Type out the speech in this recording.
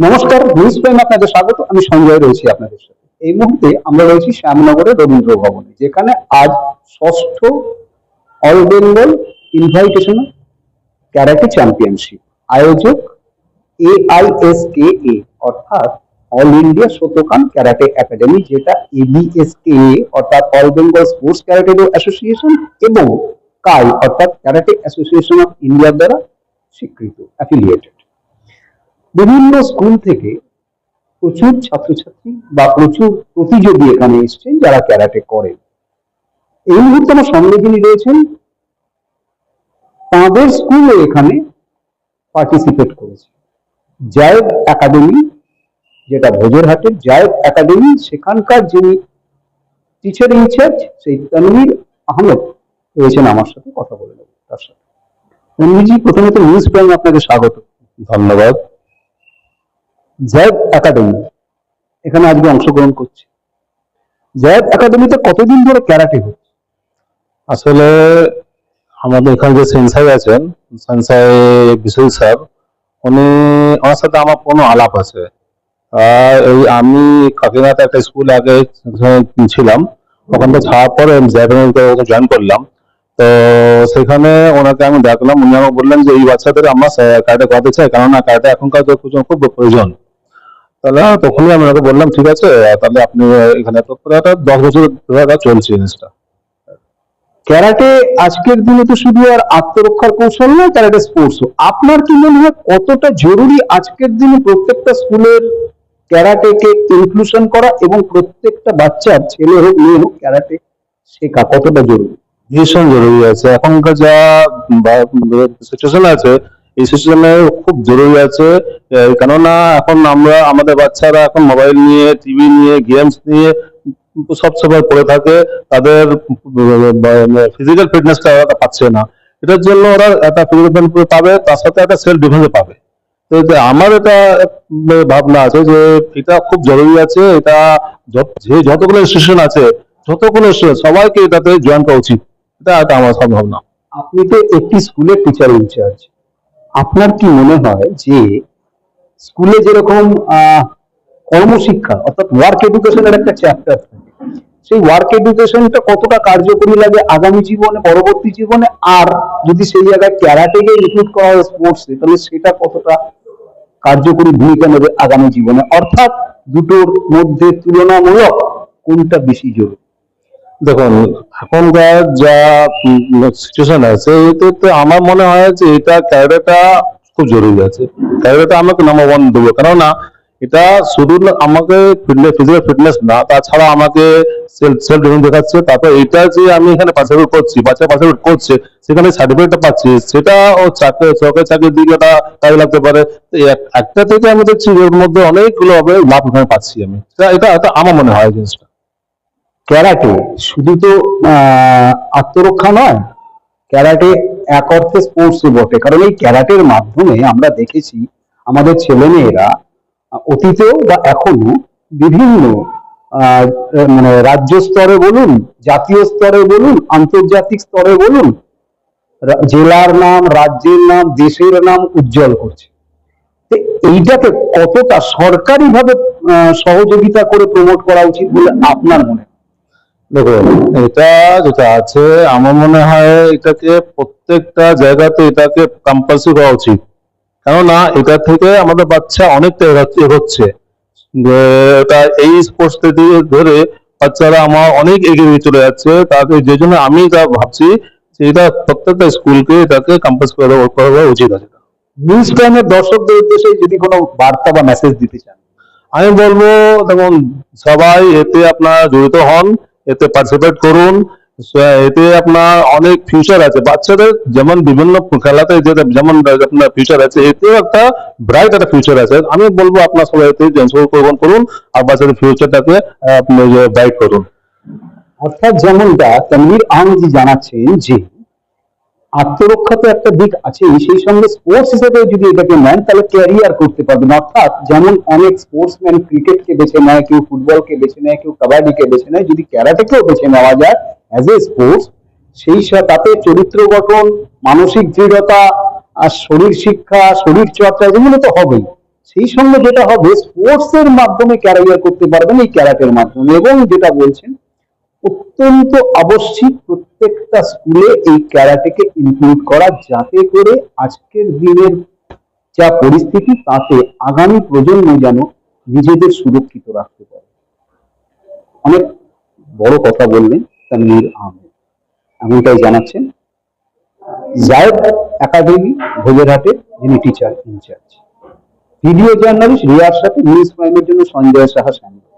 নমস্কার news prime আপনাদের স্বাগত। আমি সঞ্জয় রয়েছি আপনাদের সাথে। এই মুহূর্তে আমরা রয়েছি শ্যামনগরের রবীন্দ্র ভবনে, যেখানে আজ ষষ্ঠ all Bengal invitation karate championship আয়োজক এআইএসকে এ অর্থাৎ all India shotokan karate academy, যেটা এবিএসকে অর্থাৎ all Bengal sports karate association এবং কাই অর্থাৎ ক্যারাটে অ্যাসোসিয়েশন অফ ইন্ডিয়ার দ্বারা স্বীকৃত অ্যাফিলিয়েটেড বিভিন্ন স্কুল থেকে প্রচুর ছাত্রছাত্রী বা প্রচুর প্রতিযোগী এখানে এসছেন যারা ক্যারাটে করেন। এই মুহূর্তে আমার সঙ্গে যিনি রয়েছেন, তাঁদের স্কুলও এখানে পার্টিসিপেট করেছে। জায়দ একাডেমি যেটা ভোজেরহাটের জায়দ একাডেমি সেখানকার যিনি টিচার ইনচার্জ সেই তানভীর আহমেদ রয়েছেন আমার সাথে কথা বলে নেব তার সাথে। প্রথমত নিউজ প্রাইম আপনাকে স্বাগত। ধন্যবাদ। জায়দ একাডেমি। এখানে আজকে অংশগ্রহণ করছি। জায়দ একাডেমিতে কতদিন ধরে ক্যারাটে হচ্ছে? আসলে আমাদের এখানে যে সেন্সাই আছেন, সেন্সাই বিশ্বজিৎ স্যার, উনি ওনার সাথে আমার কোনো আলাপ আছে। এই আমি কাকিনাতে একটা স্কুল আগে ছিলাম, ওখান থেকে ছাড়ার পরে জয়েন করলাম। তো সেখানে ওনাকে আমি দেখলাম, উনি আমাকে বললেন যে এই বাচ্চাদের আমরা কার্ডে করাতে চাই, কেননা কার্ডে এখনকার খুব প্রয়োজন। তাহলে তখনই আমি ওনাকে বললাম ঠিক আছে তাহলে আপনি এখানে একটা দশ বছর চলছে জিনিসটা। ক্যারাটে আজকের দিনে তো শুধু আর আত্মরক্ষার কৌশল নয় ক্যারাটে স্পোর্টসও আপনার কি মনে হয় কতটা জরুরি আজকের দিনে প্রত্যেকটা স্কুলের ক্যারাটেকে ইনক্লুশন করা এবং প্রত্যেকটা বাচ্চার ছেলে হোক মেয়ে হোক ক্যারাটে শেখা কতটা জরুরি? ভীষণ জরুরি আছে। এখনকার যা সিচুয়েশন আছে এই সিচুয়েশনে খুব জরুরি আছে কেননা এখন আমরা, আমাদের বাচ্চারা এখন মোবাইল নিয়ে, টিভি নিয়ে, গেমস নিয়ে সব সময় পড়ে থাকে, তাদের ফিজিক্যাল ফিটনেসটা ওরা পাচ্ছে না। এটার জন্য ওরা একটা ফিজিক্যাল পাবে, তার সাথে একটা সেলফ ডিফেন্স পাবে। আমার এটা ভাবনা আছে যে এটা খুব জরুরি আছে, এটা যে যতগুলো ইনস্টিটিউশন আছে, যতগুলো সবাইকে এটাতে জয়েন করা উচিত। এটা একটা আমার সব ভাবনা। আপনি তো একটি স্কুলের টিচার ইনচার্জ আপনার কি মনে হয় যে স্কুলে যেরকম কর্মশিক্ষা, অর্থাৎ ওয়ার্ক এডুকেশনের একটা চ্যাপ্টার থাকে, সেই ওয়ার্ক এডুকেশনটা কতটা কার্যকরী লাগে আগামী জীবনে, পরবর্তী জীবনে? আর যদি সেই জায়গায় ক্যারাটেকে ইনক্লুড করা হয় স্পোর্টসে তাহলে সেটা কতটা কার্যকরী ভূমিকা নেবে আগামী জীবনে? অর্থাৎ দুটোর মধ্যে তুলনামূলক কোনটা বেশি জরুরি? দেখুন, এখনকার যা সিচুয়েশন আছে এতে তো আমার মনে হয় যে এটা ক্যারিয়ারটা খুব জরুরি আছে। ক্যারিয়ারটা আমাকে নাম্বার ওয়ান দেবো। কেননা, এটা শুধু আমাকে ফিজিক্যাল ফিটনেস না, তাছাড়া আমাকে সেলফ সেলফ ডিফেন্স দেখাচ্ছে, তারপর এটা যে আমি এখানে পার্টিসিপেট করছি, বাচ্চা পার্টিসিপেট করছে, সেখানে সার্টিফিকেটটা পাচ্ছি, সেটা ও চাকরি, সরকারি চাকরির দিকে ওটা কাজে লাগতে পারে। একটা থেকে আমি দেখছি ওর মধ্যে অনেকগুলো লাভ এখানে পাচ্ছি আমি। এটা এটা আমার মনে হয় জিনিসটা। ক্যারাটে শুধু তো আত্মরক্ষা নয়, ক্যারাটে এক অর্থে স্পোর্টস বটে। কারণ এই ক্যারাটের মাধ্যমে আমরা দেখেছি আমাদের ছেলেমেয়েরা অতীতেও বা এখনও বিভিন্ন মানে রাজ্য স্তরে বলুন, জাতীয় স্তরে বলুন, আন্তর্জাতিক স্তরে বলুন জেলার নাম, রাজ্যের নাম, দেশের নাম উজ্জ্বল করছে। এইটাকে কতটা সরকারিভাবে সহযোগিতা করে প্রমোট করা উচিত বলে আপনার মনে দেখুন এটা যেটা আছে আমার মনে হয় এটাকে প্রত্যেকটা জায়গাতে এটাকে কম্পালসারি করা উচিত। কেননা এটা থেকে আমাদের বাচ্চা অনেকটা এগোচ্ছে- এটা এই স্পোর্টস দিয়ে ধরে বাচ্চারা আমার অনেক এগিয়ে চলে যাচ্ছে। তাদের যে জন্য আমি যা ভাবছি এটা প্রত্যেকটা স্কুলকে এটাকে কম্পালসারি করা উচিত আছে। নিউজ টাইমের দর্শকদের উদ্দেশ্যে যদি কোনো বার্তা বা মেসেজ দিতে চান। আমি বলব দেখুন সবাই এতে আপনার জড়িত হন। এতে পার্টিসিপেট করুন। এতে আপনার অনেক ফিউচার আছে। বাচ্চাদের যেমন বিভিন্ন খেলাতে যেটা যেমন আপনার ফিউচার আছে, এতেও একটা ব্রাইট একটা ফিউচার আছে। আমি বলব আপনার সবাই এতে অংশগ্রহণ করুন আর বাচ্চাদের ফিউচারটাকে ব্রাইট করুন। অর্থাৎ যেমনটা তানভীর আহমদজি জানাচ্ছেন যে আত্মরক্ষা তো একটা দিক আছে সেই সঙ্গে স্পোর্টস হিসেবে যদি এটাকে নেন, তাহলে ক্যারিয়ার করতে পারবেন। অর্থাৎ যেমন অনেক স্পোর্টসম্যান ক্রিকেটকে বেছে নেয়, কেউ ফুটবলকে বেছে নেয়, কেউ কাবাডিকে বেছে নেয়, যদি ক্যারাটে ক্যারাটেকেও বেছে নেওয়া যায় অ্যাজ এ স্পোর্টস সেই তাতে চরিত্র গঠন, মানসিক দৃঢ়তা, আর শরীর শিক্ষা, শরীর চর্চা যেগুলো তো হবেই। সেই সঙ্গে যেটা হবে স্পোর্টস এর মাধ্যমে ক্যারিয়ার করতে পারবেন এই ক্যারাটের মাধ্যমে। এবং যেটা বলছেন, অত্যন্ত আবশ্যিক প্রত্যেকটা স্কুলে এই ক্যারাটেকে ইনক্লুড করা যাতে করে আজকের দিনের যা পরিস্থিতি তাতে আগামী প্রজন্ম যেন নিজেদের সুরক্ষিত রাখতে পারে। অনেক বড় কথা বললেন তানভীর আহমেদ। এমনটাই জানাচ্ছেন, জায়দ একাডেমি ভোজেরহাটের যিনি টিচার ইনচার্জ ভিডিও জার্নালিস্ট রিয়ার সাথে নিউজ প্রাইমের জন্য সঞ্জয় সাহা শ্যামল